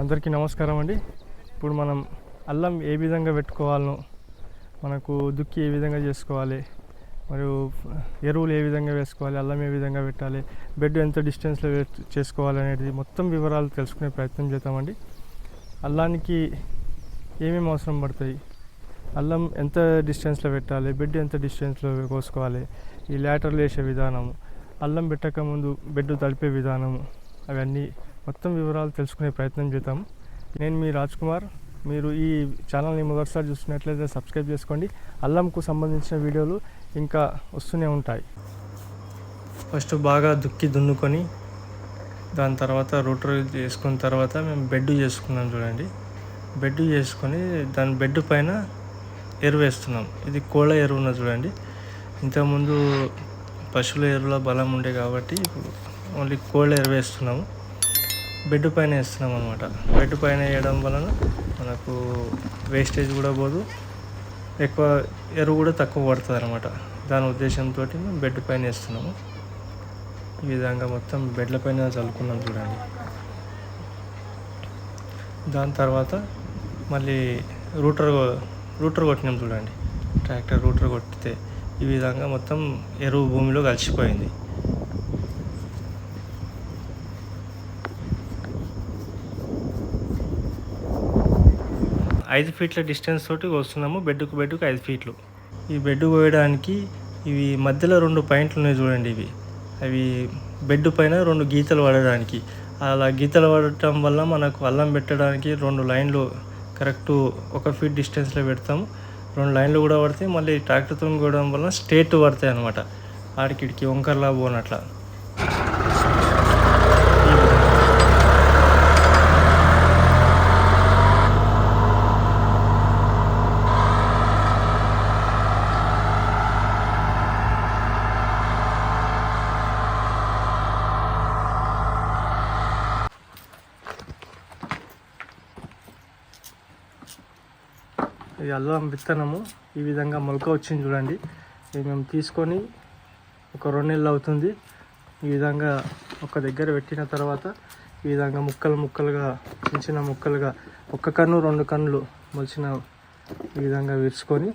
అందరికీ నమస్కారం అండి. ఇప్పుడు మనం అల్లం ఏ విధంగా పెట్టుకోవాలనో మనకు దుక్కి ఏ విధంగా చేసుకోవాలి మరియు ఎరువులు ఏ విధంగా వేసుకోవాలి అల్లం ఏ విధంగా పెట్టాలి బెడ్ ఎంత డిస్టెన్స్లో చేసుకోవాలి అనేది మొత్తం వివరాలు తెలుసుకునే ప్రయత్నం చేద్దామండి. అల్లానికి ఏమేమి అవసరం పడతాయి? అల్లం ఎంత డిస్టెన్స్లో పెట్టాలి బెడ్ ఎంత డిస్టెన్స్లో కోసుకోవాలి ఈ ల్యాటర్లు వేసే విధానం అల్లం పెట్టక ముందు బెడ్ తడిపే విధానం అవన్నీ మొత్తం వివరాలు తెలుసుకునే ప్రయత్నం చేద్దాం. నేను మీ రాజ్ కుమార్ మీరు ఈ ఛానల్ని మొదటిసారి చూస్తున్నట్లయితే సబ్స్క్రైబ్ చేసుకోండి. అల్లంకు సంబంధించిన వీడియోలు ఇంకా వస్తూనే ఉంటాయి. ఫస్ట్ బాగా దుక్కి దున్నుకొని దాని తర్వాత రోటర్ చేసుకున్న తర్వాత మేము బెడ్ చేసుకున్నాం చూడండి. బెడ్ చేసుకొని దాని బెడ్ పైన ఎరువు వేస్తున్నాం. ఇది కోళ్ళ ఎరువు ఉన్నది చూడండి. ఇంతకుముందు పశువుల ఎరువుల బలం ఉండే కాబట్టి ఇప్పుడు ఓన్లీ కోళ్ళ ఎరువు వేస్తున్నాము. బెడ్ పైన వేస్తున్నాం అనమాట బెడ్ పైన వేయడం వలన మనకు వేస్టేజ్ కూడా పోదు ఎక్కువ ఎరువు కూడా తక్కువ పడుతుంది అనమాట దాని ఉద్దేశంతో మేము బెడ్ పైన వేస్తున్నాము. ఈ విధంగా మొత్తం బెడ్ల పైన చల్లుకున్నాం చూడండి. దాని తర్వాత మళ్ళీ రూటర్ రూటర్ కొట్టినాం చూడండి. ట్రాక్టర్ రూటర్ కొట్టితే ఈ విధంగా మొత్తం ఎరువు భూమిలో కలిసిపోయింది. ఐదు ఫీట్ల డిస్టెన్స్ తోటి వస్తున్నాము. బెడ్కు బెడ్కు ఐదు ఫీట్లు. ఈ బెడ్ పోయడానికి ఇవి మధ్యలో రెండు పాయింట్లు ఉన్నాయి చూడండి ఇవి. అవి బెడ్ పైన రెండు గీతలు పడడానికి. అలా గీతలు పడటం వల్ల మనకు అల్లం పెట్టడానికి రెండు లైన్లు కరెక్ట్ ఒక ఫీట్ డిస్టెన్స్లో పెడతాము. రెండు లైన్లు కూడా పడతాయి. మళ్ళీ ట్రాక్టర్తో కూడా వల్ల స్ట్రేట్ పడతాయి అనమాట ఆడికిడికి వంకర్లా పోనట్ల. ఇది అల్లం విత్తనము ఈ విధంగా మొలక వచ్చింది చూడండి. ఇది మేము తీసుకొని ఒక రెండు నెలలు అవుతుంది. ఈ విధంగా ఒక దగ్గర పెట్టిన తర్వాత ఈ విధంగా ముక్కలు ముక్కలుగా చిన్న ముక్కలుగా ఒక కన్ను రెండు కన్నులు మొలిచిన ఈ విధంగా విరుచుకొని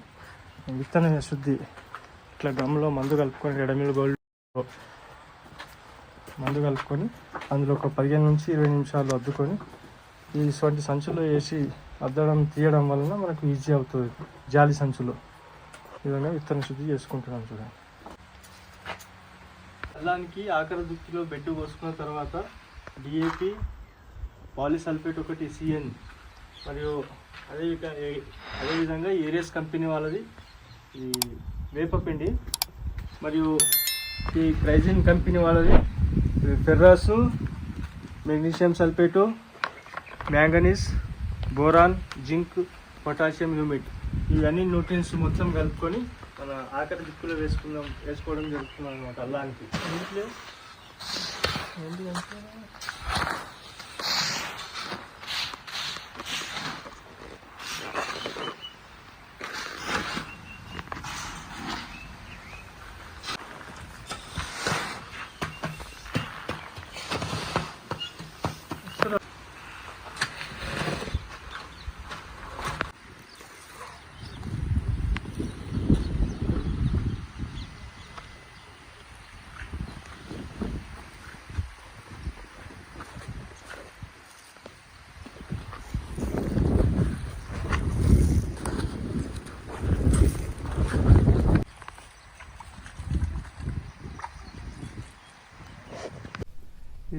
విత్తనం శుద్ధి ఇట్లా గమ్లో మందు కలుపుకొని ఎడమిల్ గోల్డ్ మందు కలుపుకొని అందులో ఒక పదిహేను నుంచి ఇరవై నిమిషాలు అద్దుకొని ఈ ఇటువంటి సంచులో వేసి అద్దడం తీయడం వలన మనకు ఈజీ అవుతుంది. జాలి సంచులో. ఈ విధంగా విత్తన శుద్ధి చేసుకుంటున్నాం చూడండి. అల్లానికి ఆఖరి దుక్కిలో బెడ్ పోసుకున్న తర్వాత డిఏపి పాలిసల్ఫేట్ ఒకటి సిఎన్ మరియు అదే అదేవిధంగా ఏరియస్ కంపెనీ వాళ్ళది. ఈ వేపపిండి మరియు ఈ క్రైజిన్ కంపెనీ వాళ్ళది. Ferrous magnesium sulphate manganese boron zinc potassium humid. ఇవన్నీ న్యూట్రియన్స్ మొత్తం కలుపుకొని మన ఆఖరి దిక్కులో వేసుకుందాం వేసుకోవడం జరుగుతుంది అనమాట అల్లానికి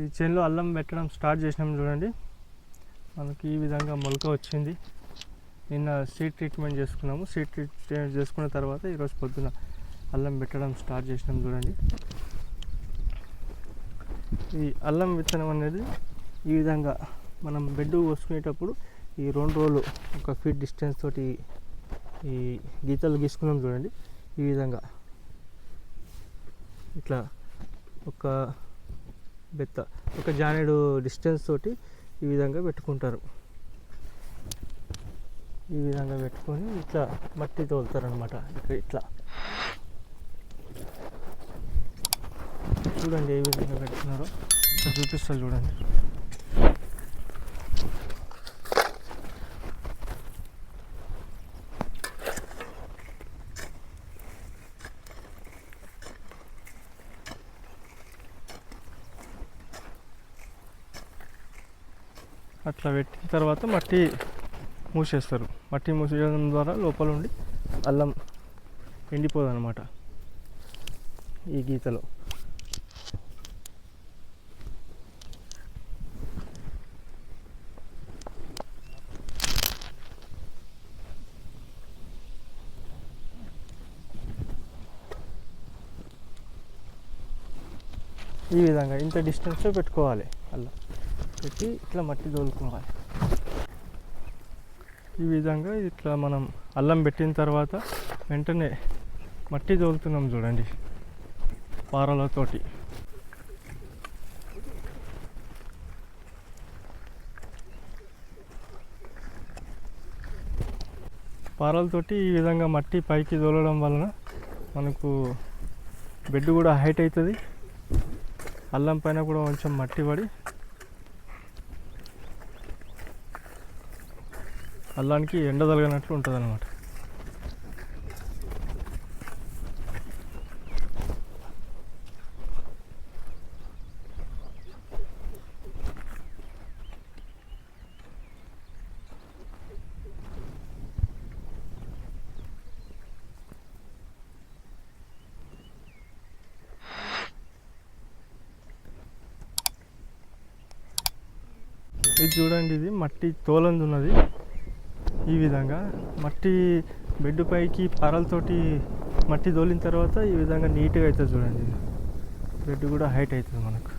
ఇంట్లో ఈ చేనులో అల్లం పెట్టడం స్టార్ట్ చేసినాం చూడండి. మనకి ఈ విధంగా మొలక వచ్చింది. నిన్న సీడ్ ట్రీట్మెంట్ చేసుకున్నాము. సీడ్ ట్రీట్మెంట్ చేసుకున్న తర్వాత ఈరోజు పొద్దున అల్లం పెట్టడం స్టార్ట్ చేసినాం చూడండి. ఈ అల్లం విత్తనం అనేది ఈ విధంగా మనం బెడ్ పోసుకునేటప్పుడు ఈ రెండు రోజులు ఒక ఫీట్ డిస్టెన్స్ తోటి ఈ గీతలు గీసుకున్నాం చూడండి. ఈ విధంగా ఇట్లా ఒక బెత్త. ఒక జానేడు డిస్టెన్స్ తోటి ఈ విధంగా పెట్టుకుంటారు. ఈ విధంగా పెట్టుకొని ఇట్లా మట్టి తోలుతారు అనమాట ఇక్కడ ఇట్లా. చూడండి ఏ విధంగా పెడుతున్నారో. చూపిస్తారు చూడండి. అట్లా పెట్టిన తర్వాత మట్టి మూసేస్తారు. మట్టి మూసేయడం ద్వారా లోపల ఉండి అల్లం ఎండిపోదు అనమాట ఈ గీతలో. ఈ విధంగా ఇంత డిస్టెన్స్లో పెట్టుకోవాలి అల్లం. పెట్టి ఇట్లా మట్టి తోలుకోవాలి ఈ విధంగా ఇట్లా మనం అల్లం పెట్టిన తర్వాత వెంటనే మట్టి తోలుతున్నాం చూడండి పారలతోటి. పారలతోటి ఈ విధంగా మట్టి పైకి తోలడం వలన మనకు బెడ్ కూడా హైట్ అవుతుంది. అల్లం పైన కూడా కొంచెం మట్టి పడి అల్లానికి ఎండ తలగనట్లు ఉంటుంది అనమాట ఇది చూడండి ఇది మట్టి తోలంది ఉన్నది ఈ విధంగా మట్టి బెడ్ పైకి పారలతోటి మట్టి తోలిన తర్వాత ఈ విధంగా నీట్గా అవుతుంది చూడండి. బెడ్ కూడా హైట్ అవుతుంది మనకు.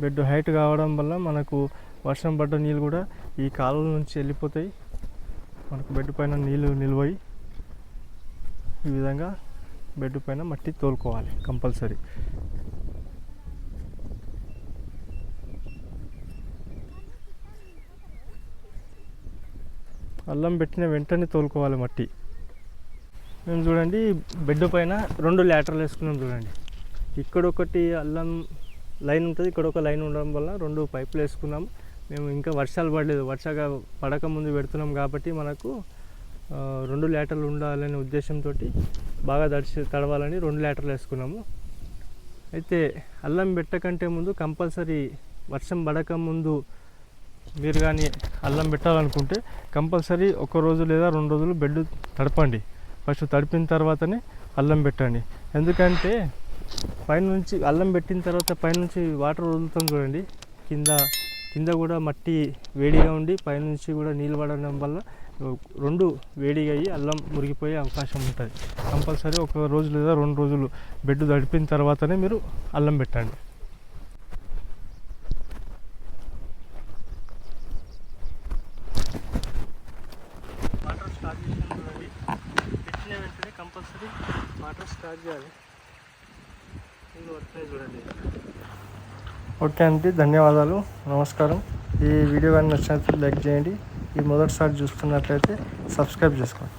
బెడ్ హైట్ కావడం వల్ల మనకు వర్షం పడ్డ నీళ్ళు కూడా ఈ కాలువ నుంచి వెళ్ళిపోతాయి. మనకు బెడ్ పైన నీళ్ళు నిల్వయి ఈ విధంగా బెడ్ పైన మట్టి తోలుకోవాలి కంపల్సరీ. అల్లం పెట్టిన వెంటనే తోలుకోవాలి మట్టి. మేము చూడండి బెడ్ పైన రెండు ల్యాటర్లు వేసుకున్నాం చూడండి. ఇక్కడ ఒకటి అల్లం లైన్ ఉంటుంది ఇక్కడ ఒక లైన్ ఉండడం వల్ల రెండు పైపులు వేసుకున్నాం. మేము ఇంకా వర్షాలు పడలేదు. వర్షగా పడక ముందు పెడుతున్నాం కాబట్టి మనకు రెండు ల్యాటర్లు ఉండాలనే ఉద్దేశంతో బాగా తడిచి తడవాలని రెండు ల్యాటర్లు వేసుకున్నాము. అయితే అల్లం పెట్టకంటే ముందు కంపల్సరీ వర్షం పడక ముందు మీరు కానీ అల్లం పెట్టాలనుకుంటే కంపల్సరీ ఒక రోజు లేదా రెండు రోజులు బెడ్ తడపండి. ఫస్ట్ తడిపిన తర్వాతనే అల్లం పెట్టండి. ఎందుకంటే పైనుంచి అల్లం పెట్టిన తర్వాత పైనుంచి వాటర్ వదులుతాం చూడండి. కింద కింద కూడా మట్టి వేడిగా ఉండి పైనుంచి కూడా నీళ్ళు పడడం వల్ల రెండు వేడిగా అయ్యి అల్లం మురిగిపోయే అవకాశం ఉంటుంది. కంపల్సరీ ఒక రోజు లేదా రెండు రోజులు బెడ్ తడిపిన తర్వాతనే మీరు అల్లం పెట్టండి వాటర్ స్టార్ట్ చేసాం చూడండి పెట్టిన వెంటనే కంపల్సరీ వాటర్ స్టార్ట్ చేయాలి. ఇది వస్తున్నాయి చూడండి. ఓకే అండి ధన్యవాదాలు. నమస్కారం. ఈ వీడియో కానీ నచ్చినట్లయితే లైక్ చేయండి. ఈ మొదటిసారి చూస్తున్నట్లయితే సబ్స్క్రైబ్ చేసుకోండి.